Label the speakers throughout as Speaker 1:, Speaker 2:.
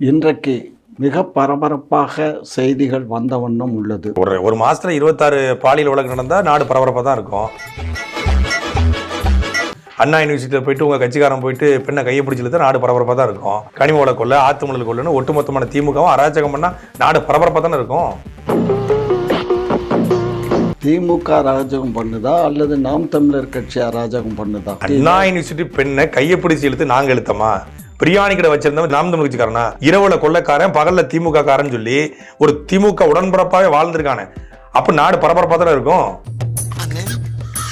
Speaker 1: இன்றைக்கு மிக பரபரப்பாக செய்திகள் வந்த வண்ணம் உள்ளது.
Speaker 2: ஒரு ஒரு மாசத்துல இருபத்தாறு பாலியல் வழக்கு நடந்தா நாடு பரபரப்பாக தான் இருக்கும். அண்ணா யூனிவர்சிட்டியில் போயிட்டு உங்க கட்சிக்காரன் போயிட்டு பெண்ணை கையை பிடிச்சில நாடு பரபரப்பாக தான் இருக்கும். கனிம வள கொள்ள ஆத்துமணல் கொள்ளுன்னு ஒட்டுமொத்தமான திமுகவும் அராஜகம் பண்ணா நாடு பரபரப்பாக தானே இருக்கும்.
Speaker 1: திமுக அராஜகம் பண்ணுதா அல்லது நாம் தமிழர் கட்சி அராஜகம் பண்ணுதா?
Speaker 2: அண்ணா யூனிவர்சிட்டி பெண்ணை கையை பிடிச்சி இழுத்து நாங்க இழுத்தமா? பிரியாணி கடை வச்சிருந்தவன் நாம் தமிழ் கட்சிக்காரனா இரவுல கொள்ளைக்காரன் பகல்ல திமுக காரன் சொல்லி ஒரு திமுக உடன்பரப்பாவே வாழ்ந்திருக்கானே. அப்ப நாடு பரபரப்பா தானே இருக்கும்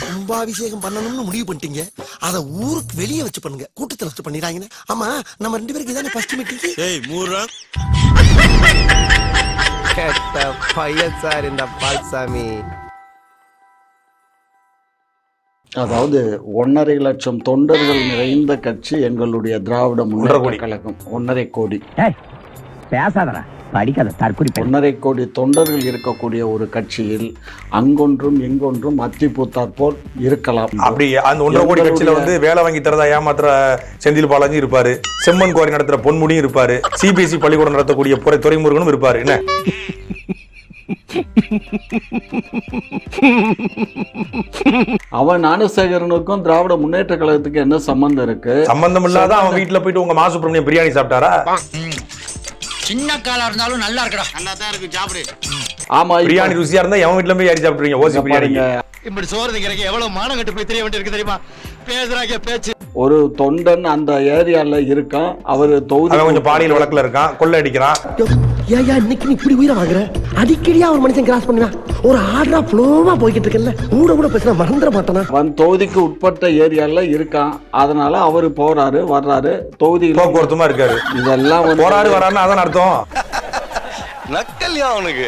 Speaker 3: கும்பாபிஷேகம் பண்ணணும்னு முடிவு பண்ணிட்டீங்க. அத ஊருக்கு வெளியே வச்சு பண்ணுங்க. கூட்டத்துல வச்சு பண்ணிடுறாங்கன்னு ஆமா நம்ம ரெண்டு பேருக்கு இதானே ஃபர்ஸ்ட் மீட்டிங்
Speaker 4: ஏய் மூர்ரா.
Speaker 5: கெட்ட பையன் சார் இந்த பால்சாமி.
Speaker 1: அதாவது ஒன்றரை லட்சம் தொண்டர்கள் நிறைந்த கட்சி எங்களுடைய திராவிட முன்னேற்ற
Speaker 2: கோடி.
Speaker 1: கழகம். ஒன்றரை கோடி.
Speaker 6: பேசாதடா. படிக்காத தற்குறி பெண்.
Speaker 1: ஒன்றரை கோடி தொண்டர்கள் இருக்கக்கூடிய ஒரு கட்சியில் அங்கொன்றும் இங்கொன்றும் அத்தி பூத்தாற் போல் இருக்கலாம்.
Speaker 2: அப்படி அந்த ஒன்றரை கோடி கட்சியில வந்து வேலை வாங்கி தரதா ஏமாத்துற செந்தில் பாலாஜி இருப்பாரு. செம்மன் குவாரி நடத்துற பொன்முடியும் இருப்பாரு. சிபிஎஸ்இ பள்ளிக்கூடம் நடத்தக்கூடிய புறை துறைமுருகனும் இருப்பாரு. என்ன?
Speaker 1: அவன் ஞானசேகரனுக்கும் திராவிட முன்னேற்ற கழகத்துக்கு என்ன சம்பந்தம் இருக்கு?
Speaker 2: சம்பந்தம் இல்லாத அவன் வீட்டுல போயிட்டு உங்க மாசுப்பிரமணியம் பிரியாணி சாப்பிட்டாரா?
Speaker 7: சின்ன காலா இருந்தாலும் நல்லா இருக்கடா.
Speaker 4: நல்லா தான் இருக்கு சாப்பிடு.
Speaker 1: ஆமா
Speaker 2: பிரியாணி ருசியா இருந்தா எவன் வீட்டுல போய் ஏறி சாப்பிட்டுருவீங்க? ஓசி பிரியாணி
Speaker 4: இப்படி சோறு திங்கிறக்கு எவ்வளவு மானம் கட்டு போய் தெரிய வேண்டியிருக்கு தெரியுமா? பேசுறாங்க பேச்சு.
Speaker 1: ஒரு தொண்டன் அந்த ஏரியால இருக்கான். அவரு தொகுதி
Speaker 2: கொஞ்சம் பாலியல் வழக்குல இருக்கான். கொள்ளை அடிக்கிறான்.
Speaker 3: ஏயா இன்னைக்கு நீ இப்படி உயிரை வாங்குற அடிக்கடியா ஒரு மனுஷன் கிராஸ் பண்ணுவேன் ஒரு ஆர்டரா ஃப்ளோவா போய்கிட்டு இருக்கல கூட கூட பேசினா மறந்துட மாட்டானா
Speaker 1: அவன் தொகுதிக்கு உட்பட்ட ஏரியால இருக்கான் அதனால அவரு போறாரு வர்றாரு தொகுதியில்
Speaker 2: போக்குவரத்துமா இருக்காரு
Speaker 1: இதெல்லாம்
Speaker 2: போராடு வரான்னு அதான் அர்த்தம்
Speaker 4: நக்கல்யா அவனுக்கு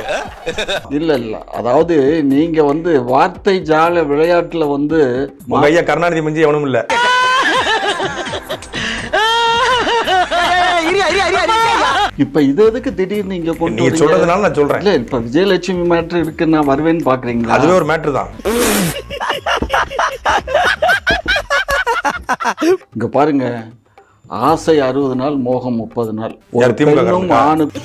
Speaker 1: இல்ல இல்ல அதாவது நீங்க வந்து வார்த்தை ஜால விளையாட்டுல வந்து
Speaker 2: உங்க ஐயா கருணாநிதி மிஞ்சி எவனும் இல்ல
Speaker 1: இப்ப இது எதுக்கு திடீர்னு நீங்க கொண்டு
Speaker 2: நீங்க? சொல்றதுனால நான் சொல்றேன்.
Speaker 1: இல்ல இப்ப விஜயலட்சுமி மேட்ரு இருக்கு நான் வருவேன்னு பாக்குறீங்களா?
Speaker 2: அதுவே ஒரு மேட்ரு தான்.
Speaker 1: இங்க பாருங்க ஆசை அறுபது நாள் மோகம் முப்பது நாள். ஒரு பெண்ணும்?
Speaker 2: ஆணுக்கும்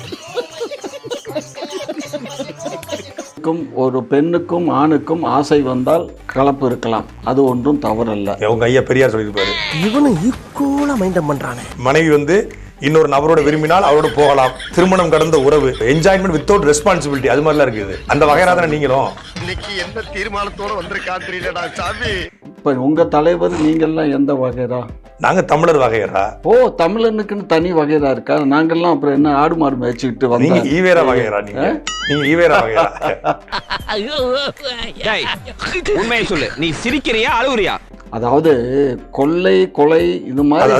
Speaker 2: ஒரு பெண்ணுக்கும் ஆணுக்கும் ஆசை வந்தால் கலப்பு இருக்கலாம். அது ஒன்றும் தவறல்ல. உங்க ஐயா பெரியார் சொல்லியிருப்பாரு.
Speaker 3: இவனும் ஈக்குவலா மைண்டம் பண்றானே.
Speaker 2: மனைவி வந்து இன்னொரு நபரோட விரும்பினால் அவரோட போகலாம். திருமணம் கடந்த உறவு என்ஜாய்மெண்ட் வித்தவுட் ரெஸ்பான்சிபிலிட்டி அது மாதிரிலாம் இருக்குது அந்த வகையறா தானே நீங்களும்?
Speaker 4: இன்னைக்கு என்ன தீர்மானத்தோட வந்திருக்கா தெரியலடா சாமி.
Speaker 1: இப்ப உங்க தலைவர் நீங்கெல்லாம் எந்த வகைரா
Speaker 2: நாங்க தமிழர் வகையறா.
Speaker 1: ஓ தமிழனுக்குன்னு தனி வகைரா இருக்கா? நாங்கெல்லாம் அப்புறம் என்ன ஆடு மாடு மேய்ச்சிக்கிட்டு
Speaker 2: நீங்க
Speaker 1: வந்தோம்
Speaker 2: ஈவேரா வகையறா நீங்க. நீங்க ஈவேரா வகையறா.
Speaker 5: டேய் உண்மையை சொல்லு. நீ சிரிக்கிறியா அழுவுறியா
Speaker 1: அதாவது கொள்ளை கொலை இது மாதிரி.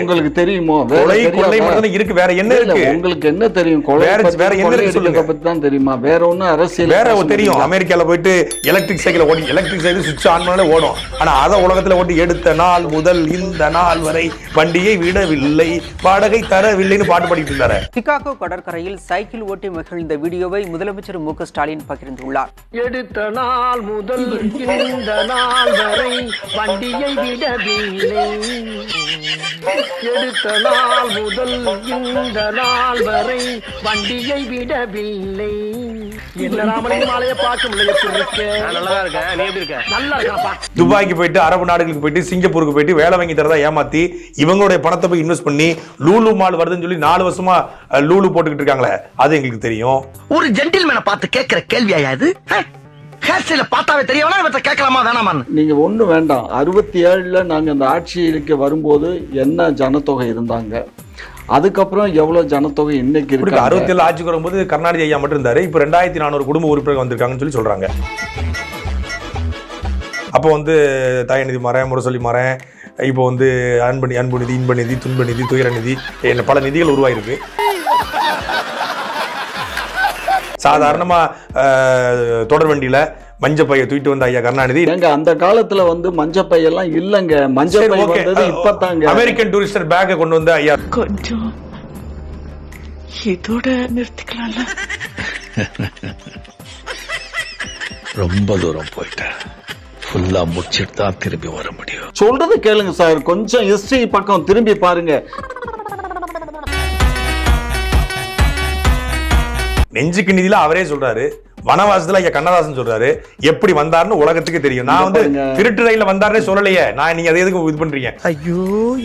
Speaker 1: உங்களுக்கு தெரியுமோ?
Speaker 2: கொலை? கொள்ளை மட்டும் தான் இருக்கு. வேற என்ன இருக்கு?
Speaker 1: உங்களுக்கு என்ன தெரியும்? கொலை
Speaker 2: வேற- என்ன இருக்கு சொல்லுங்க.
Speaker 1: பத்தி தான் தெரியுமா? வேற ஒண்ணும் அரசியல்
Speaker 2: வேற தெரியும். அமெரிக்கால போயிட்டு எலக்ட்ரிக் சைக்கிள் ஓடி எலக்ட்ரிக் சைக்கிள் சுவிட்ச் ஆன் பண்ணாலே ஓடும். ஆனா அத உலகத்துல ஓட்டி எடுத்த நாள் முதல் இந்த நாள் வரை வண்டியை விடவில்லை. வாடகை தரவில்லைன்னு பாட்டு பாடிட்டு இருந்தாரு.
Speaker 8: சிகாகோ கடற்கரையில் சைக்கிள் ஓட்டி மகிழ்ந்த வீடியோவை முதலமைச்சர் மு க ஸ்டாலின் பகிர்ந்துள்ளார்.
Speaker 9: எடுத்த நாள் முதல் இந்த நாள் வரை வண்டியை விடவில்லை. எடுத்த நாள் முதல் இந்த நாள் வரை வண்டியை விடவில்லை.
Speaker 2: துபாய்க்கு போயிட்டு அரபு நாடுகளுக்கு போயிட்டு சிங்கப்பூருக்கு போயிட்டு வேலை வாங்கி தரதா ஏமாத்தி இவங்களுடைய பணத்தை போய் இன்வெஸ்ட் பண்ணி லூலு மால் வருதுன்னு சொல்லி நாலு வருஷமா லூலு போட்டுக்கிட்டு இருக்காங்களே அது எங்களுக்கு தெரியும்.
Speaker 3: ஒரு ஜென்டில்மேனை பார்த்து கேட்கிற கேள்வியா இது? ஹேர் ஸ்டைல பார்த்தாவே தெரியவனா இவற்றை கேட்கலாமா? வேணாமான்னு.
Speaker 1: நீங்க ஒண்ணு வேண்டாம். அறுபத்தி ஏழுல நாங்க அந்த ஆட்சிக்கு வரும்போது என்ன ஜனத்தொகை இருந்தாங்க? அதுக்கப்புறம் எவ்வளவு ஜனத்தொகை இன்னைக்கு இருக்கு
Speaker 2: அறுபத்தி ஏழு ஆட்சிக்கு வரும்போது கருணாநிதி ஐயா மட்டும் இருந்தாரு. இப்ப ரெண்டாயிரத்தி நானூறு குடும்ப உறுப்பினர்கள் வந்திருக்காங்கன்னு சொல்லி சொல்றாங்க. அப்போ வந்து தயநிதி மறேன் முரசொலி மறேன் இப்போ வந்து அன்பு அன்பு நிதி இன்ப நிதி துன்ப நிதி துயர நிதி என்ன பல நிதிகள் உருவாயிருக்கு. சாதாரணமா அஹ், தொடர் வண்டியில மஞ்ச பைய தூக்கிட்டு வந்த ஐயா கருணாநிதி.
Speaker 1: ஏங்க அந்த காலத்துல வந்து மஞ்சப்பை எல்லாம் இல்லங்க. மஞ்சப்பை. வந்தது இப்பதாங்க.
Speaker 2: அமெரிக்கன் டூரிஸ்டர் பேக்கை கொண்டு வந்த ஐயா.
Speaker 9: கொஞ்சம் இதோட நிறுத்திக்கலாம்ல?
Speaker 10: ரொம்ப தூரம் போயிட்டேன் ஃபுல்லா முடிச்சிட்டு தான் திரும்பி வர முடியும்.
Speaker 1: சொல்றது கேளுங்க சார். கொஞ்சம் ஹிஸ்டரி பக்கம் திரும்பி பாருங்க.
Speaker 2: நெஞ்சுக்கு நிதியில அவரே சொல்றாரு. வனவாசத்துல ஐயா கண்ணதாசன் சொல்றாரு. எப்படி வந்தாருன்னு உலகத்துக்கு தெரியும். நான் வந்து. திருட்டு ரயில்ல வந்தாருன்னே சொல்லலையே. நான் நீங்க அதை எதுக்கு இது பண்றீங்க?
Speaker 3: ஐயோ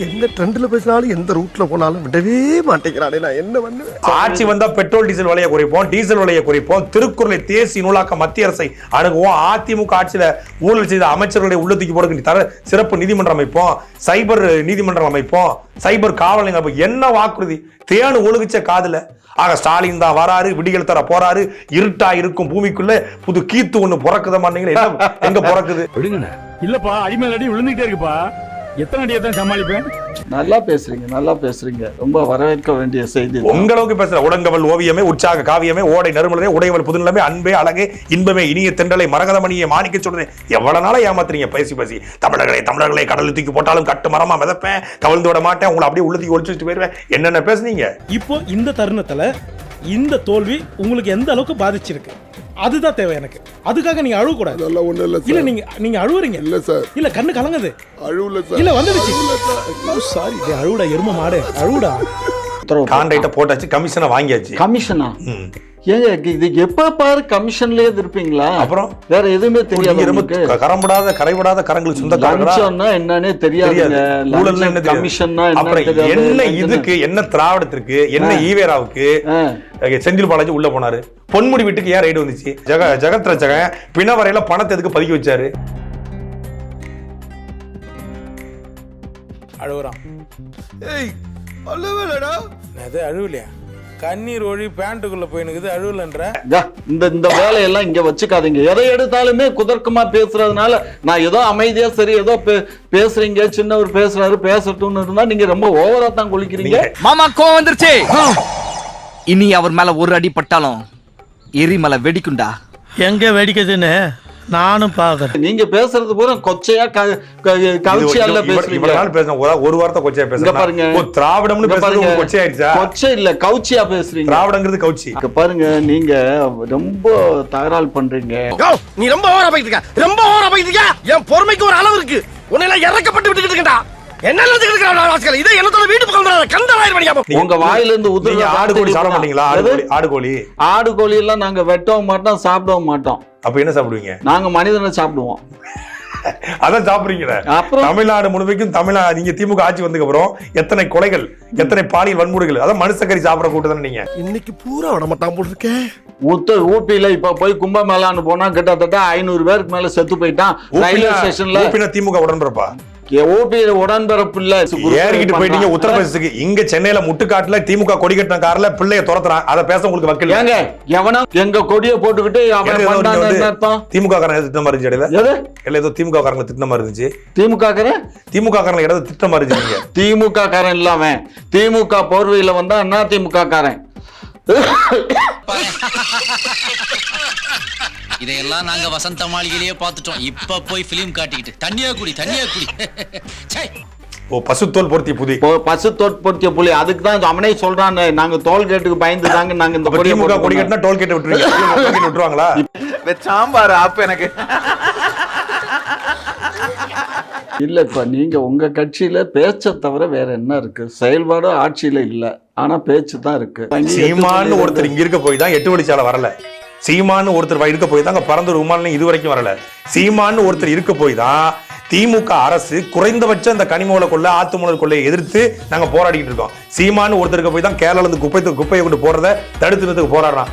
Speaker 3: எந்த ட்ரெண்ட்ல பேசினாலும் எந்த ரூட்ல போனாலும் விடவே மாட்டேங்கிறானே நான். என்ன பண்ணுவேன்?
Speaker 2: ஆட்சி வந்தா பெட்ரோல் டீசல் விலையை குறைப்போம் டீசல் விலையை குறைப்போம் திருக்குறளை தேசிய நூலாக்க மத்திய அரசை அணுகுவோம் அதிமுக ஆட்சியில ஊழல் செய்த அமைச்சர்களை உள்ள தூக்கி போடுங்க தர சிறப்பு நீதிமன்றம் அமைப்போம் சைபர் நீதிமன்றம் அமைப்போம் சைபர் காவல். என்ன வாக்குறுதி? தேனு ஒழுகுச்ச காதுல. ஆக ஸ்டாலின் தான் வராரு விடிகள் தர போறாரு இருட்டா இருக்கும் பூமிக்குள்ள புது கீத்து ஒண்ணு பிறக்குத மாட்டீங்களா என்ன எங்க பிறக்குது?
Speaker 9: இல்லப்பா அடிமேல் அடி விழுந்துகிட்டே இருக்குப்பா. எத்தனை அடியை தான் சமாளிப்பேன்?
Speaker 1: நல்லா பேசுறீங்க நல்லா பேசுறீங்க. ரொம்ப வரவேற்க வேண்டிய செய்தி.
Speaker 2: உங்களுக்கு பேசுற உடங்கவல் ஓவியமே உற்சாக காவியமே ஓடை நறுமலரே உடையவள் புதுநிலமே அன்பே அழகே இன்பமே இனிய தென்றலை மரகதமணியை மாணிக்க சொல்றேன். எவ்வளவு நாளா ஏமாத்துறீங்க? பேசி பேசி. தமிழர்களே தமிழர்களே கடலில் தூக்கி போட்டாலும் கட்டு மரமா மிதப்பேன். கவிழ்ந்து விட மாட்டேன். உங்களை அப்படியே உள்ள தூக்கி ஒழிச்சுட்டு போயிருவேன். என்னென்ன பேசுனீங்க?
Speaker 9: இப்போ இந்த தருணத்துல இந்த தோல்வி உங்களுக்கு எந்த அளவுக்கு பாதிச்சிருக்கு? அதுதான் தேவை எனக்கு. அதுக்காக நீங்க அழுவ கூடாது
Speaker 3: அதெல்லாம் ஒண்ணும் இல்ல
Speaker 9: இல்ல நீங்க நீங்க அழுவுறீங்க.
Speaker 3: இல்ல சார்.
Speaker 9: இல்ல கண்ணு கலங்குது.
Speaker 3: அழுவல
Speaker 9: இல்ல வந்துடுச்சு. சாரி. அழுவுடா எரும மாடு. அழுவுடா.
Speaker 2: கான்ட்ராக்ட போட்டாச்சு. கமிஷனை? வாங்கியாச்சு
Speaker 1: கமிஷனா?
Speaker 2: ம்.
Speaker 1: ஏங்க இது எப்ப பாரு கமிஷன்லயே இருப்பீங்களா?
Speaker 2: அப்புறம்?
Speaker 1: வேற எதுவுமே தெரியாது
Speaker 2: ரொம்ப
Speaker 1: உங்களுக்கு?
Speaker 2: க- கரம்படாத கரைபடாத கரங்களுக்கு சொந்தக்காரங்களா
Speaker 1: லஞ்சம்னா என்னன்னே தெரியாதுங்க
Speaker 2: தெரியாது.
Speaker 1: கமிஷன்னா
Speaker 2: அப்புறம்
Speaker 1: என்ன
Speaker 2: என்ன இதுக்கு என்ன திராவிடத்திற்கு என்ன ஈவேராவுக்கு? செந்தில் பாலாஜி உள்ள போனாரு. பொன்முடி வீட்டுக்கு ஏன் ரைடு வந்துச்சு? ஜெக ஜெகத் ரச்சகன் பிணவரையில பணத்தை எதுக்கு பதுக்கி வச்சாரு?
Speaker 9: அழுவுறான்.
Speaker 3: ஏய் அழுவலடா.
Speaker 9: அது அழுவலையா? கண்ணீர் ஒழி பேண்ட்டுக்குள்ள போயினுக்குது அழுவலன்ற.
Speaker 1: இந்த இந்த வேலையெல்லாம் இங்க வச்சுக்காதீங்க. எதை எடுத்தாலுமே குதர்க்கமா பேசுறதுனால நான் ஏதோ அமைதியா சரி ஏதோ பே- பேசுறீங்க சின்னவர் பேசுறாரு பேசட்டும்னு இருந்தா நீங்க ரொம்ப ஓவரா தான் குளிக்கிறீங்க.
Speaker 6: மாமா கோவம் வந்துருச்சு. இனி அவர் மேல ஒரு அடி பட்டாலும் எரிமலை வெடிக்குண்டா
Speaker 9: எங்க வெடிக்குதுன்னு? நானும் பாக்குறேன்.
Speaker 1: நீங்க பேசுறது பூரா கொச்சையா க- க- கவிச்சியால
Speaker 2: இவர்
Speaker 1: பேசுறீங்க.
Speaker 2: ஒரு- வார்த்தை கொச்சையா
Speaker 1: பாருங்க.
Speaker 2: பேசுறேன் ஓ திராவிடம்னு பேசுறது
Speaker 1: பாருங்க.
Speaker 2: கொச்சையாயிருச்சா
Speaker 1: கொச்சை இல்ல கவுச்சியா பேசுறீங்க.
Speaker 2: திராவிடங்கிறது கவுச்சி.
Speaker 1: இங்க பாருங்க நீங்க ரொம்ப தகராறு பண்றீங்க.
Speaker 3: நீ ரொம்ப ஓவரா போயிட்டு இருக்க. ரொம்ப ஓவரா போயிட்டு இருக்க. என் பொறுமைக்கு ஒரு அளவு இருக்கு. உன்னை எல்லாம் இறக்கப்பட்டு விட்டுக்கிட்டு இருக்கா
Speaker 1: உங்க வாயில இருந்து
Speaker 2: ஆடு கோழி சாப்பிட மாட்டீங்களா? ஆடு
Speaker 1: எது?
Speaker 2: கோழி ஆடு கோழி?
Speaker 1: ஆடு கோழி எல்லாம் நாங்க வெட்டவும் மாட்டோம் சாப்பிடவும் மாட்டோம்.
Speaker 2: அப்ப என்ன சாப்பிடுவீங்க?
Speaker 1: நாங்க மனிதனை சாப்பிடுவோம்.
Speaker 2: அதான் சாப்பிடுறீங்களே?
Speaker 1: அப்புறம்?
Speaker 2: தமிழ்நாடு முழுமைக்கும் தமிழ்நா நீங்க திமுக ஆட்சி வந்ததுக்கு அப்புறம் எத்தனை கொலைகள் எத்தனை பாலியல் வன்முறைகள் அதான் மனுஷக்கறி சாப்பிட கூட்டதானே நீங்க?
Speaker 3: இன்னைக்கு பூரா விட மாட்டான் போல் இருக்கேன்
Speaker 1: ஊத்த ஊட்டியில இப்ப போய் கும்பமேளான்னு போனா கிட்டத்தட்ட ஐநூறு பேருக்கு மேல செத்து போயிட்டான் ரயில்வே ஸ்டேஷன்ல.
Speaker 2: திமுக உடன்பிறப்பா?
Speaker 1: ஊட்டியில உடன்பிறப்பு இல்ல.
Speaker 2: ஏறிக்கிட்டு போயிட்டீங்க உத்தரப்பிரதேசத்துக்கு. இங்க சென்னையில முட்டுக்காட்டுல திமுக கொடி கட்டின கார்ல பிள்ளைய துரத்துறான். அதை பேச உங்களுக்கு வக்கீல்
Speaker 1: ஏங்க எவனா எங்க கொடியை போட்டுக்கிட்டு
Speaker 2: திமுக காரங்க ஏதோ திட்டின மாதிரி இருந்துச்சு இல்ல ஏதோ திமுக காரங்களை திட்டின மாதிரி இருந்துச்சு.
Speaker 1: திமுக காரன்?
Speaker 2: திமுக காரங்களை ஏதாவது திட்ட மாதிரி இருந்துச்சு
Speaker 1: திமுக காரன் இல்லாம திமுக போர்வையில வந்தா அண்ணா திமுக காரன்.
Speaker 7: இதையெல்லாம் நாங்க வசந்த மாளிகையிலேயே பார்த்துட்டோம். இப்ப போய் பிலிம் காட்டிக்கிட்டு. தண்ணியா குடி தண்ணியா குடி. ச்சே.
Speaker 2: ஓ பசுத்தோல் பொருத்திய புதி
Speaker 1: இப்போ பசு தோற்படுத்திய புலி. அதுக்கு தான் அவனே சொல்றான் நாங்க டோல் கேட்டுக்கு பயந்து தாங்க நாங்க இந்த
Speaker 2: அப்ப கொடி
Speaker 1: போட்டுக்கணும்.
Speaker 2: கட்டினா டோல் கேட்டு விட்டுருவீங்க. விட்டுருவாங்களா?
Speaker 6: சாம்பார் ஆப்பு எனக்கு.
Speaker 1: இல்ல இப்ப நீங்க உங்க கட்சியில பேச்சை தவிர வேற என்ன இருக்கு? செயல்பாடு ஆட்சியில இல்ல. ஆனா பேச்சு தான் இருக்கு.
Speaker 2: சீமான்னு ஒருத்தர் இங்க இருக்க போய் தான் எட்டு வழிச்சாலை வரல. சீமான்னு ஒருத்தர் இருக்க போய் தான் அங்க பறந்து விமானம் இது வரைக்கும் வரல. சீமான்னு ஒருத்தர் இருக்க போய் தான் திமுக அரசு குறைந்தபட்சம் இந்த கனிமூல கொள்ளை ஆத்துமூலர் கொள்ளையை எதிர்த்து நாங்க போராடிட்டு இருக்கோம். சீமான்னு ஒருத்தருக்கு போய் தான் கேரளா இருந்து குப்பை குப்பையை கொண்டு போறத தடுத்து நிறுத்துக்கு போராடுறான்.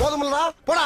Speaker 3: போதுமில்லடா போடா.